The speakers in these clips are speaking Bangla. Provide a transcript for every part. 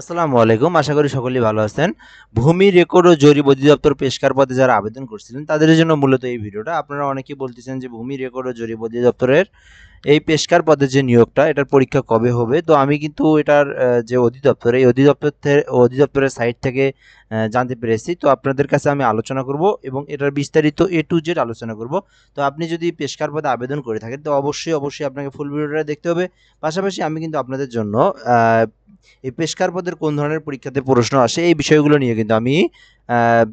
আসসালামু আলাইকুম। আশা করি সকলেই ভালো আছেন। ভূমি রেকর্ড ও জরিপ অধিদপ্তর পেশকার পদে যারা আবেদন করছিলেন, তাদের জন্য মূলত এই ভিডিওটা। আপনারা অনেকেই বলতেছেন যে ভূমি রেকর্ড ও জরিপ অধিদপ্তরের এই পেশকার পদে যে নিয়োগটা, এটার পরীক্ষা কবে হবে? তো আমি কিন্তু এটার যে অধিদপ্তর, এই অধিদপ্তর অধিদপ্তরের সাইট থেকে জানতে পেরেছি। তো আপনাদের কাছে আমি আলোচনা করব এবং এটার বিস্তারিত এ টু জেড আলোচনা করব। তো আপনি যদি পেশকার পদে আবেদন করে থাকেন, তো অবশ্যই অবশ্যই আপনাকে ফুল ভিডিওটা দেখতে হবে। পাশাপাশি আমি কিন্তু আপনাদের জন্য এই পেশকার পদের কোন ধরনের পরীক্ষাতে প্রশ্ন আসে, এই বিষয়গুলো নিয়ে কিন্তু আমি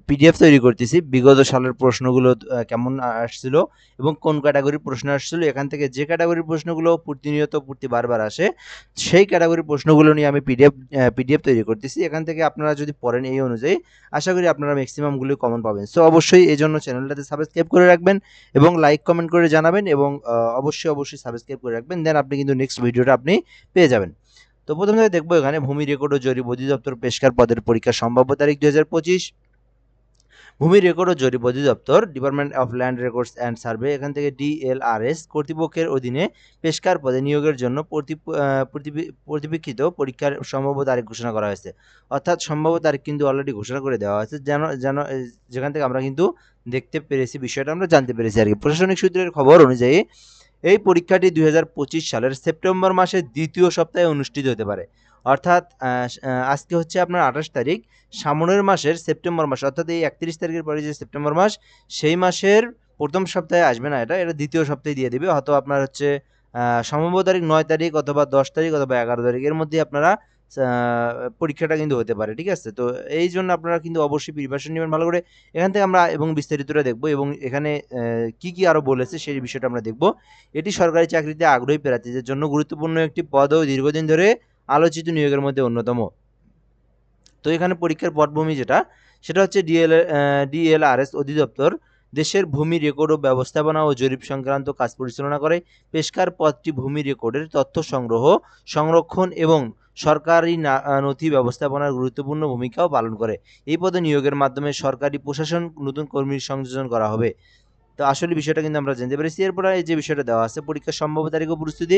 পিডিএফ তৈরি করতেছি। বিগত সালের প্রশ্নগুলো কেমন আসছিল এবং কোন ক্যাটাগরির প্রশ্ন আসছিল, এখান থেকে যে ক্যাটাগরির প্রশ্নগুলো প্রতিনিয়ত, প্রতি বারবার আসে, সেই ক্যাটাগরির প্রশ্নগুলো নিয়ে আমি পিডিএফ পিডিএফ তৈরি করতেছি। এখান থেকে আপনারা যদি পড়েন এই অনুযায়ী, আশা করি আপনারা ম্যাক্সিমামগুলি কমন পাবেন। সো অবশ্যই এই জন্য চ্যানেলটাতে সাবস্ক্রাইব করে রাখবেন এবং লাইক কমেন্ট করে জানাবেন এবং অবশ্যই অবশ্যই সাবস্ক্রাইব করে রাখবেন। দেন আপনি কিন্তু নেক্সট ভিডিওটা আপনি পেয়ে যাবেন। তো প্রথমে দেখব এখানে ভূমি রেকর্ড ও জরিপ অধিদপ্তর পেশকার পদের পরীক্ষা সম্ভাব্য তারিখ দুই হাজার পঁচিশ। ভূমি রেকর্ড ও জরিপ অধিদপ্তর department of land records and survey এখান থেকে ডিএলআরএস কর্তৃপক্ষের অধীনে পেশকার পদে নিয়োগের জন্য প্রতিপেক্ষিত পরীক্ষার সম্ভাব্য তারিখ ঘোষণা করা হয়েছে। অর্থাৎ সম্ভাব্য তারিখ কিন্তু অলরেডি ঘোষণা করে দেওয়া হয়েছে। যেন যেন যেখান থেকে আমরা কিন্তু দেখতে পেরেছি, বিষয়টা আমরা জানতে পেরেছি আর কি প্রশাসনিক সূত্রের খবর অনুযায়ী এই পরীক্ষাটি দুই হাজার পঁচিশ সালের সেপ্টেম্বর মাসের দ্বিতীয় সপ্তাহে অনুষ্ঠিত হতে পারে। অর্থাৎ আজকে হচ্ছে আপনার আঠাশ তারিখ সামনের মাসের সেপ্টেম্বর মাস অর্থাৎ এই একত্রিশ তারিখের পরে যে সেপ্টেম্বর মাস সেই মাসের প্রথম সপ্তাহে আসবে না এটা এটা দ্বিতীয় সপ্তাহে দিয়ে দেবে হয়তো আপনার হচ্ছে আহ, সম্ভাব্য তারিখ নয় তারিখ অথবা দশ তারিখ অথবা এগারো তারিখ এর মধ্যে আপনারা পরীক্ষাটা কিন্তু হতে পারে ঠিক আছে? তো এই জন্য আপনারা কিন্তু অবশ্যই প্রিপারেশন নেবেন ভালো করে। এখান থেকে আমরা এবং বিস্তারিতটা দেখব এবং এখানে কি কি আরও বলেছে সেই বিষয়টা আমরা দেখব। এটি সরকারি চাকরিতে আগ্রহী প্রার্থীদের জন্য গুরুত্বপূর্ণ একটি পদ ও দীর্ঘদিন ধরে আলোচিত নিয়োগের মধ্যে অন্যতম। তো এখানে পরীক্ষার পটভূমি যেটা, সেটা হচ্ছে ডিএল ডিএলআরএস অধিদপ্তর। দেশের ভূমি রেকর্ড ও ব্যবস্থাপনা ও জরিপ সংক্রান্ত কাজ পরিচালনা করে। পেশকার পদটি ভূমি রেকর্ডের তথ্য সংগ্রহ, সংরক্ষণ এবং সরকারি নথি ব্যবস্থাপনার গুরুত্বপূর্ণ ভূমিকাও পালন করে। এই পদে নিয়োগের মাধ্যমে সরকারি প্রশাসন, নতুন কর্মীর সংযোজন করা হবে। তো আসলে বিষয়টা কিন্তু আমরা জানতে পেরেছি। এরপরে এই যে বিষয়টা দেওয়া আছে পরীক্ষার সম্ভাব্য তারিখ ও প্রস্তুতি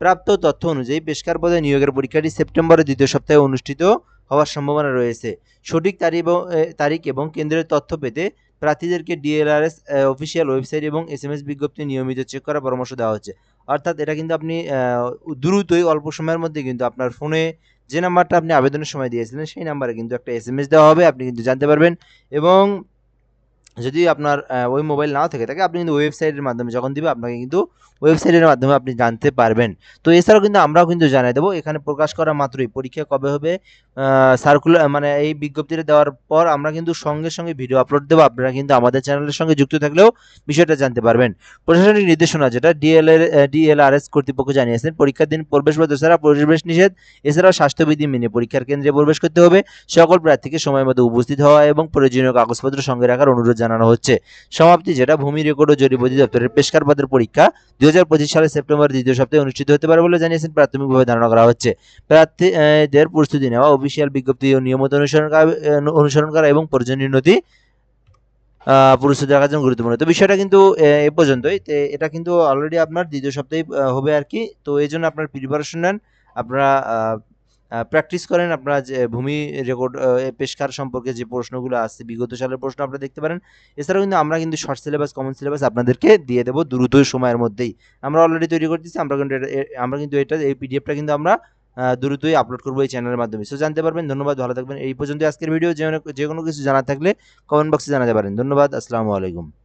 প্রাপ্ত তথ্য অনুযায়ী পেশকার পদে নিয়োগের পরীক্ষাটি সেপ্টেম্বরের দ্বিতীয় সপ্তাহে অনুষ্ঠিত হওয়ার সম্ভাবনা রয়েছে। সঠিক তারিখ তারিখ এবং কেন্দ্রের তথ্য পেতে প্রার্থীদেরকে ডিএলআরএস অফিসিয়াল ওয়েবসাইট এবং এস এম এস বিজ্ঞপ্তি নিয়মিত চেক করার পরামর্শ দেওয়া হচ্ছে। অর্থাৎ এটা কিন্তু আপনি দ্রুতই অল্প সময়ের মধ্যে কিন্তু আপনার ফোনে যে নাম্বারটা আপনি আবেদনের সময় দিয়েছিলেন, সেই নাম্বারে কিন্তু একটা এস এম এস দেওয়া হবে, আপনি কিন্তু জানতে পারবেন। এবং যদি আপনার ওই মোবাইল নাও থেকে থাকে, আপনি কিন্তু ওয়েবসাইটের মাধ্যমে যখন দিবে, আপনাকে কিন্তু ওয়েবসাইটের মাধ্যমে আপনি জানতে পারবেন। তো এছাড়াও কিন্তু আমরাও কিন্তু জানাই দেবো, এখানে প্রকাশ করা মাত্রই। পরীক্ষা কবে হবে? সার্কুলার মানে এই বিজ্ঞপ্তিটা দেওয়ার পর আমরা কিন্তু সঙ্গে সঙ্গে ভিডিও আপলোড দেবো। আপনারা কিন্তু আমাদের চ্যানেলের সঙ্গে যুক্ত থাকলেও বিষয়টা জানতে পারবেন। প্রশাসনিক নির্দেশনা যেটা ডিএলএর ডিএলআরএস কর্তৃপক্ষ জানিয়েছেন, পরীক্ষার দিন প্রবেশ বা দোসরা প্রবেশ নিষেধ, এছাড়াও স্বাস্থ্যবিধি মেনে পরীক্ষার কেন্দ্রে প্রবেশ করতে হবে। সকল প্রার্থীকে সময় মতো উপস্থিত হওয়া এবং প্রয়োজনীয় কাগজপত্র সঙ্গে রাখার অনুরোধ জানানো হচ্ছে। সমাপ্তি, যেটা ভূমি রেকর্ড ও জরিপ অধিদপ্তরের পেশকার পদের পরীক্ষা দুই হাজার পঁচিশ সালের সেপ্টেম্বর দ্বিতীয় সপ্তাহে অনুষ্ঠিত হতে পারে বলে জানিয়েছেন, প্রাথমিকভাবে ধারণা করা হচ্ছে। প্রার্থীদের প্রস্তুতি নেওয়া, অফিসিয়াল বিজ্ঞপ্তি ও নিয়মিত অনুসরণ অনুসরণ করা এবং প্রয়োজনীয় নথি প্রস্তুত রাখার জন্য গুরুত্বপূর্ণ। তো বিষয়টা কিন্তু, এ পর্যন্তই। এটা কিন্তু অলরেডি আপনার দ্বিতীয় সপ্তাহে হবে আর কি। তো এই জন্য আপনার প্রিপারেশন নেন। আপনারা প্র্যাকটিস করেন আপনারা যে ভূমি রেকর্ড পেশকার সম্পর্কে যে প্রশ্নগুলো আসছে বিগত সালের প্রশ্ন আপনারা দেখতে পারেন। এছাড়াও কিন্তু আমরা কিন্তু শর্ট সিলেবাস কমন সিলেবাস আপনাদেরকে দিয়ে দেবো দ্রুত সময়ের মধ্যেই। আমরা অলরেডি তৈরি করতেছি, আমরা কিন্তু আমরা কিন্তু এটা, এই পিডিএফটা কিন্তু আমরা দ্রুতই আপলোড করব এই চ্যানেলের মাধ্যমে। সো জানতে পারবেন, ধন্যবাদ, ভালো থাকবেন। এই পর্যন্ত আজকের ভিডিও যে কোনো কিছু জানা থাকলে কমেন্ট বক্সে জানাতে পারেন। ধন্যবাদ, আসসালামু আলাইকুম।